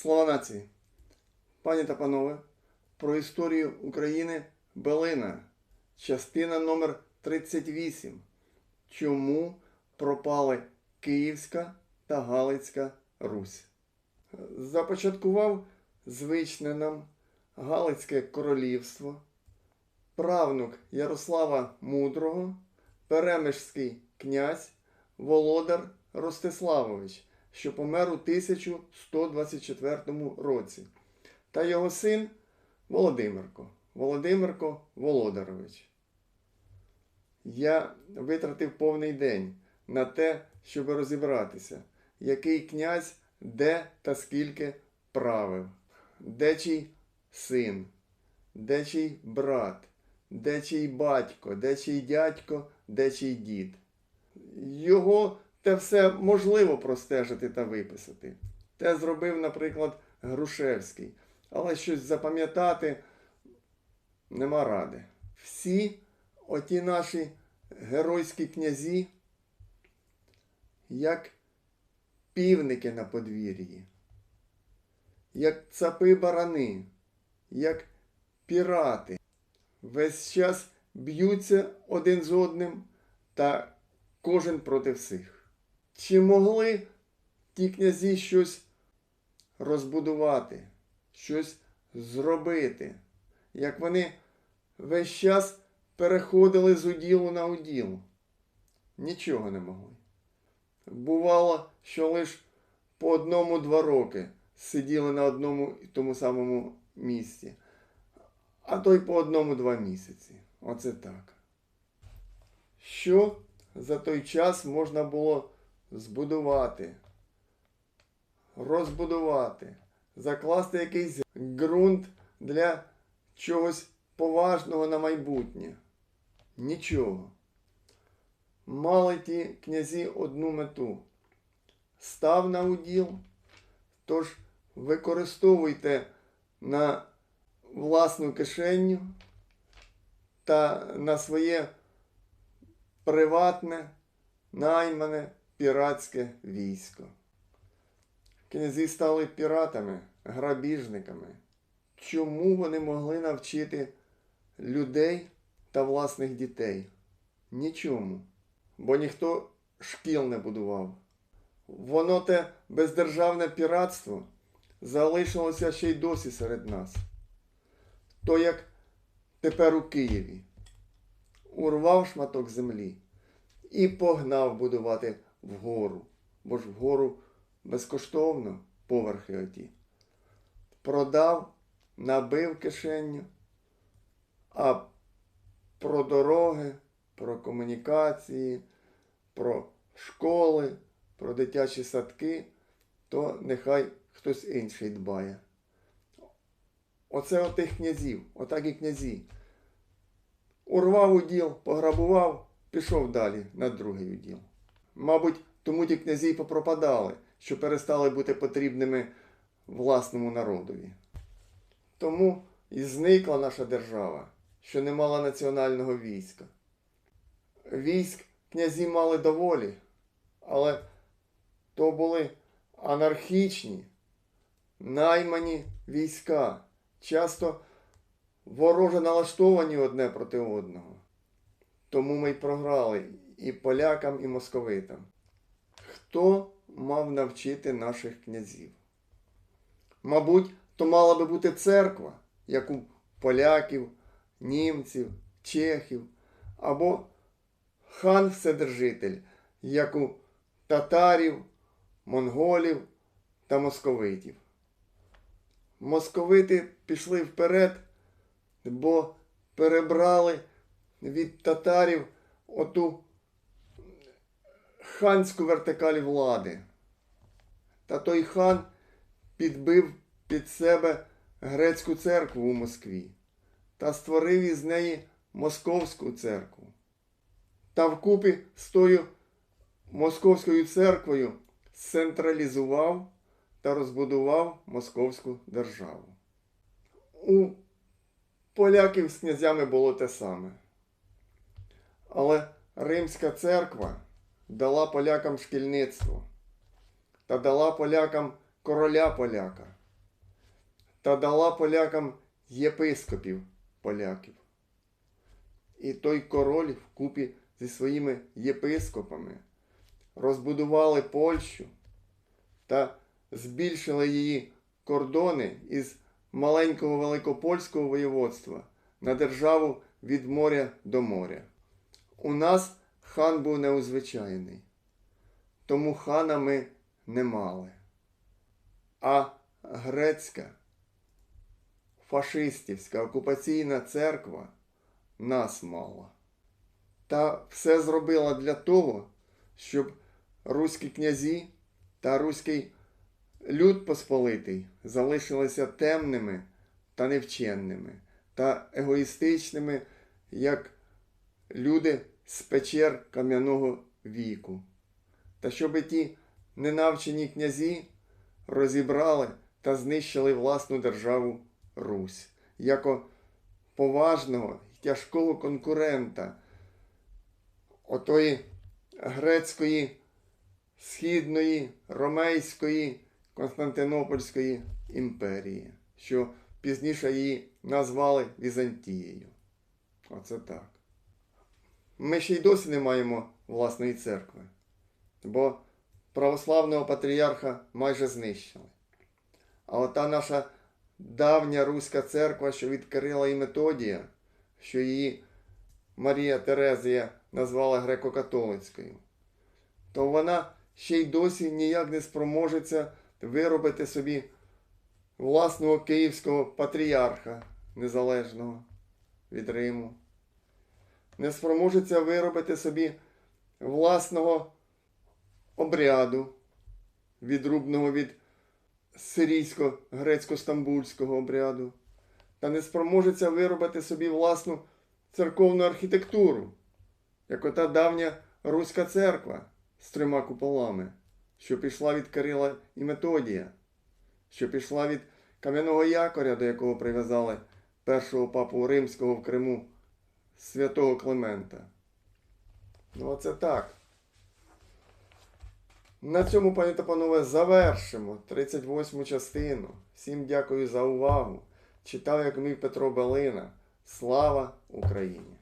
Слава нації! Пані та панове, про історію України Белина, частина номер 38. Чому пропали Київська та Галицька Русь? Започаткував звичне нам Галицьке королівство, правнук Ярослава Мудрого, перемишський князь Володар Ростиславович, що помер у 1124 році, та його син Володимирко, Володимирко Володарович. Я витратив повний день на те, щоб розібратися, який князь де та скільки правив, де чий син, де чий брат, де чий батько, де чий дядько, де чий дід. Його те все можливо простежити та виписати. Те зробив, наприклад, Грушевський. Але щось запам'ятати нема ради. Всі оті наші геройські князі, як півники на подвір'ї, як цапи барани, як пірати, весь час б'ються один з одним та кожен проти всіх. Чи могли ті князі щось розбудувати, щось зробити, як вони весь час переходили з уділу на уділ? Нічого не могли. Бувало, що лише по одному-два роки сиділи на одному і тому самому місці, а то й по одному-два місяці. Оце так. Що за той час можна було збудувати, розбудувати, закласти якийсь ґрунт для чогось поважного на майбутнє? Нічого. Мали ті князі одну мету. Став на уділ, тож використовуйте на власну кишеню та на своє приватне, наймане піратське військо. Князі стали піратами, грабіжниками. Чому вони могли навчити людей та власних дітей? Нічому. Бо ніхто шкіл не будував. Воно те бездержавне піратство залишилося ще й досі серед нас. То як тепер у Києві урвав шматок землі і погнав будувати вгору, бо ж вгору безкоштовно поверхи оті. Продав, набив кишеню, а про дороги, про комунікації, про школи, про дитячі садки, то нехай хтось інший дбає. Оце отих князів, отак і князі. Урвав уділ, пограбував, пішов далі на другий уділ. Мабуть, тому ті князі попропадали, що перестали бути потрібними власному народові. Тому і зникла наша держава, що не мала національного війська. Військ князі мали доволі, але то були анархічні, наймані війська, часто вороже налаштовані одне проти одного. Тому ми й програли і полякам, і московитам. Хто мав навчити наших князів? Мабуть, то мала би бути церква, як у поляків, німців, чехів, або хан Вседержитель, як у татарів, монголів та московитів. Московити пішли вперед, бо перебрали від татарів оту ханську вертикаль влади. Та той хан підбив під себе грецьку церкву у Москві та створив із неї Московську церкву. Та вкупі з тою Московською церквою централізував та розбудував Московську державу. У поляків з князями було те саме. Але Римська церква дала полякам шкільництво та дала полякам короля поляка, та дала полякам єпископів поляків. І той король вкупі зі своїми єпископами розбудували Польщу та збільшили її кордони із маленького великопольського воєводства на державу від моря до моря. У нас хан був неузвичайний, тому хана ми не мали. А грецька фашистівська окупаційна церква нас мала. Та все зробила для того, щоб руські князі та руський люд посполитий залишилися темними та невченними та егоїстичними, як люди з печер кам'яного віку. Та щоб ті ненавчені князі розібрали та знищили власну державу Русь, яко поважного і тяжкого конкурента отої грецької, східної, ромейської, Константинопольської імперії, що пізніше її назвали Візантією. Оце так. Ми ще й досі не маємо власної церкви, бо православного патріарха майже знищили. А ота наша давня Руська церква, що відкрила і Методія, що її Марія Терезія назвала греко-католицькою, то вона ще й досі ніяк не спроможеться виробити собі власного київського патріарха незалежного від Риму. Не спроможеться виробити собі власного обряду, відрубного від сирійсько-грецько-стамбульського обряду, та не спроможеться виробити собі власну церковну архітектуру, як ота давня Руська церква з трьома куполами, що пішла від Кирила і Методія, що пішла від кам'яного якоря, до якого прив'язали першого папу римського в Криму святого Климента. Ну, оце так. На цьому, пані та панове, завершимо 38 частину. Всім дякую за увагу. Читав, як мій Петро Балина. Слава Україні!